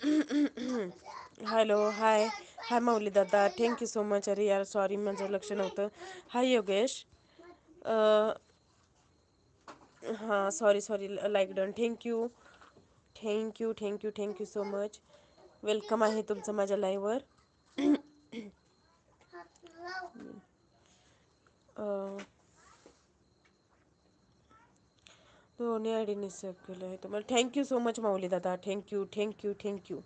Hello hi हाय माऊली दादा thank you so much अरे यार सॉरी माझं लक्ष नव्हतं हाय योगेश हां sorry sorry like done thank you thank you thank you thank you so much welcome आहे तुमचं माझ्या लाईव्हवर दोन्ही आयडीने सेव्ह केलं आहे तुम्हाला थँक्यू सो मच माऊली दादा. थँक्यू थँक्यू थँक्यू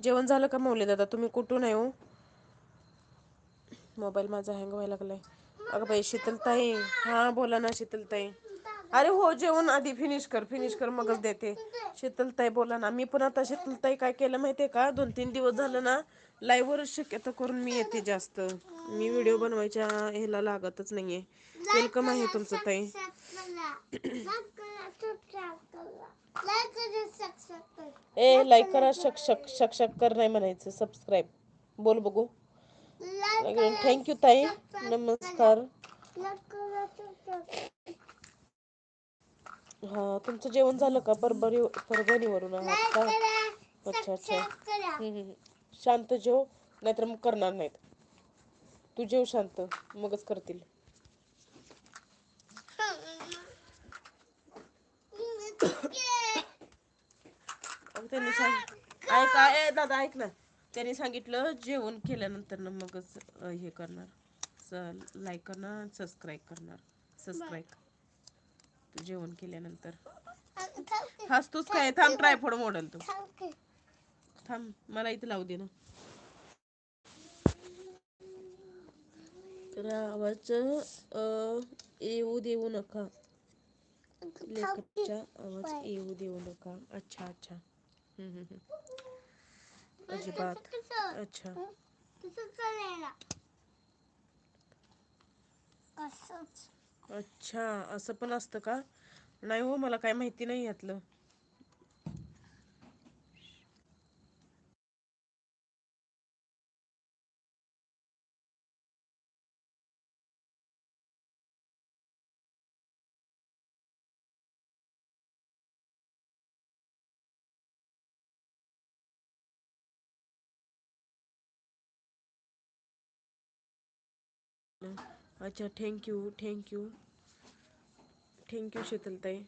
जेवण झालं का माऊली दादा? तुम्ही कुठून आहे हो? मोबाईल माझा हँग व्हायला लागलाय. अगं बाई शीतलताई. हां बोला ना शीतलताई. अरे हो जेवण आधी फिनिश कर फिनिश कर मगच देते. शीतलताई बोला ना. मी पण आता शीतलताई काय केलं माहितीये का? दोन तीन दिवस झालं ना लाईव्हवरच शक्यतो करून मी येते जास्त. मी व्हिडिओ बनवायच्या ह्याला लागतच नाहीये. वेलकम आहे तुमचं ताई. ए लाईक करा शक शक कर नाही म्हणायचं. सबस्क्राईब बोल बघू. थँक्यू ताई. नमस्कार. हा तुमचं जेवण झालं का? परभणी परभणीवरून आहात का? अच्छा अच्छा. शांत जेव नाहीतर मग करणार नाहीत. तू जेव शांत. मगच करतील. त्यांनी सांग ऐक ए दादा ऐक ना. त्यांनी सांगितलं जेवण केल्यानंतर ना मगच अ, हे करणार. लाईक करणार सबस्क्राईब करणार. सबस्क्राईब जेवण केल्यानंतर. हसतोच काय थांब ट्रायफोड मॉडेल तू. थांब मला इथे लावू दे ना. तर आवाज अ, येऊ देऊ नका. लेकरचा आवाज येऊ देऊ नका. अच्छा अच्छा. अजिबात. अच्छा. अच्छा असं पण असतं का? नाही हो मला काय माहिती नाही यातलं. अच्छा thank you thank you thank you Sheetaltai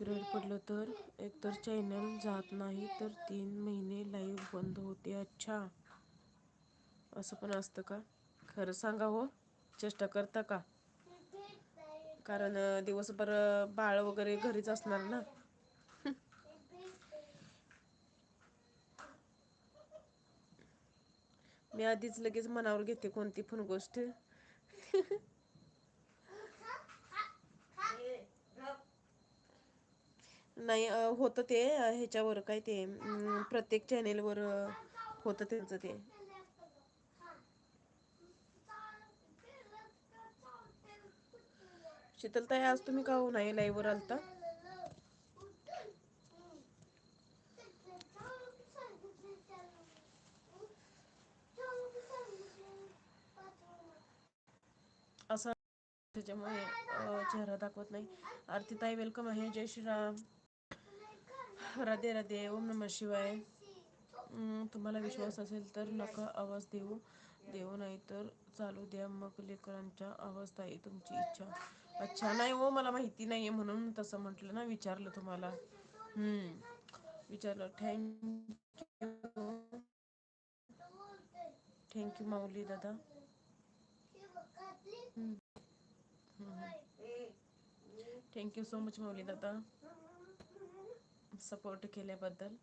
raid पडलं तर? एकतर चॅनल जात नाही तर तीन महिने लाईव्ह बंद होते. अच्छा. असं पण असतं का? खरं सांगा हो. चेष्टा करता का? कारण दिवसभर बाळ वगैरे घरीच असणार ना? मी आधीच लगेच मनावर घेते कोणती पण गोष्ट. नाही होतं ते ह्याच्यावर काय ते प्रत्येक चॅनेलवर होतं त्यांचं ते. शीतलताई आज तुम्ही का हो नाही लाईव्हवर आलता? असं त्याच्यामुळे अं, चेहरा दाखवत नाही. आरतीताई वेलकम आहे. जय श्रीराम. राधे राधे. ओम नम शिवाय. अं, तुम्हाला विश्वास असेल तर नका आवाज देऊ. देऊ नाही तर चालू द्या मग लेकरांच्या अवस्था आहे तुमची इच्छा. अच्छा नाही हो मला माहिती नाहीये म्हणून तसं म्हटलं ना विचारलं तुम्हाला. हम्म विचारलं. थँक्यू थँक्यू माऊली दादा. थँक्यू सो मच माऊली दादा. सपोर्ट केल्याबद्दल.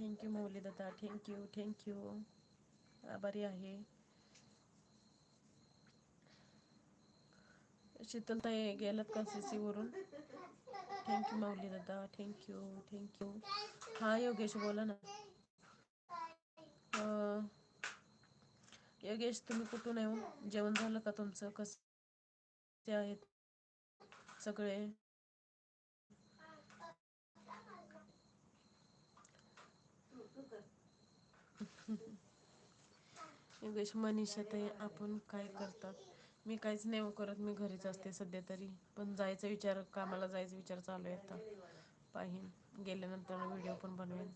थँक्यू माऊली दादा थँक्यू थँक्यू आभारी आहे. शीतलताई गेलात का सी वरून? थँक्यू माऊली दादा थँक्यू थँक्यू हा योगेश बोला ना. योगेश तुम्ही कुठून येऊन हो? जेवण झालं का तुमचं? कसं ते आहेत सगळे? योगेश मनीषाताई आपण काय करतात? मी काहीच नाही हो करत. मी घरीच असते सध्या तरी. पण जायचा विचार कामाला जायचा विचार चालू आहे आता. पाहिन. गेल्यानंतर व्हिडिओ पण बनवेन.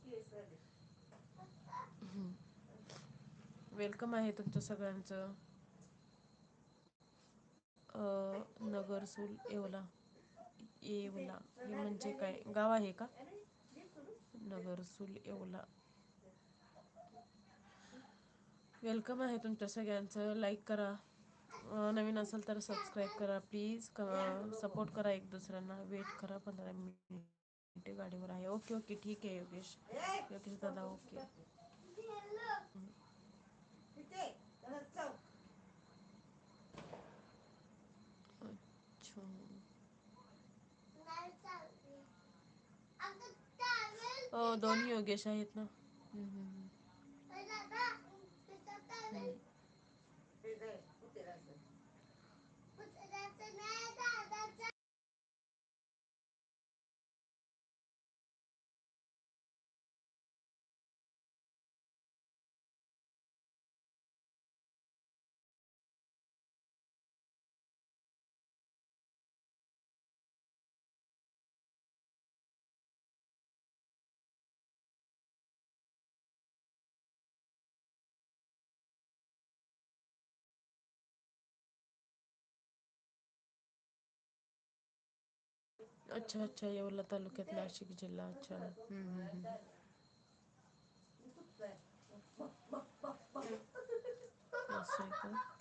वेलकम आहे तुमचं सगळ्यांचं. अ नगरसूल येवला. येवला. हे म्हणजे काय? गाव आहे का? नगरसूल येवला. वेलकम आहे तुमच्या सगळ्यांचं. लाईक करा. नवीन असेल तर सबस्क्राईब करा प्लीज सपोर्ट करा एक दुसऱ्यांना. वेट करा पंधरा मिनिट गाडीवर आहे. ओके ओके ठीक आहे योगेश. योगेश दादा ओके हो दोन्ही योगेश आहेत ना? हम्म, अच्छा अच्छा येवला तालुक्यात नाशिक जिल्हा अच्छा हम्म, हम्म, हम्म. असं आहे का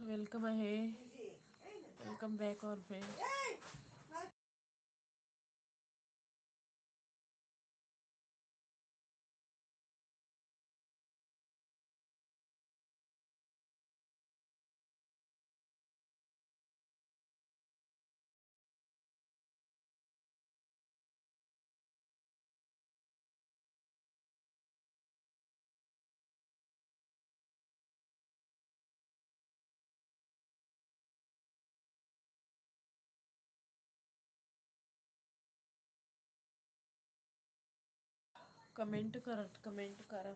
वेलकम आहे. Welcome back or friend. Comment करत कमेंट करा.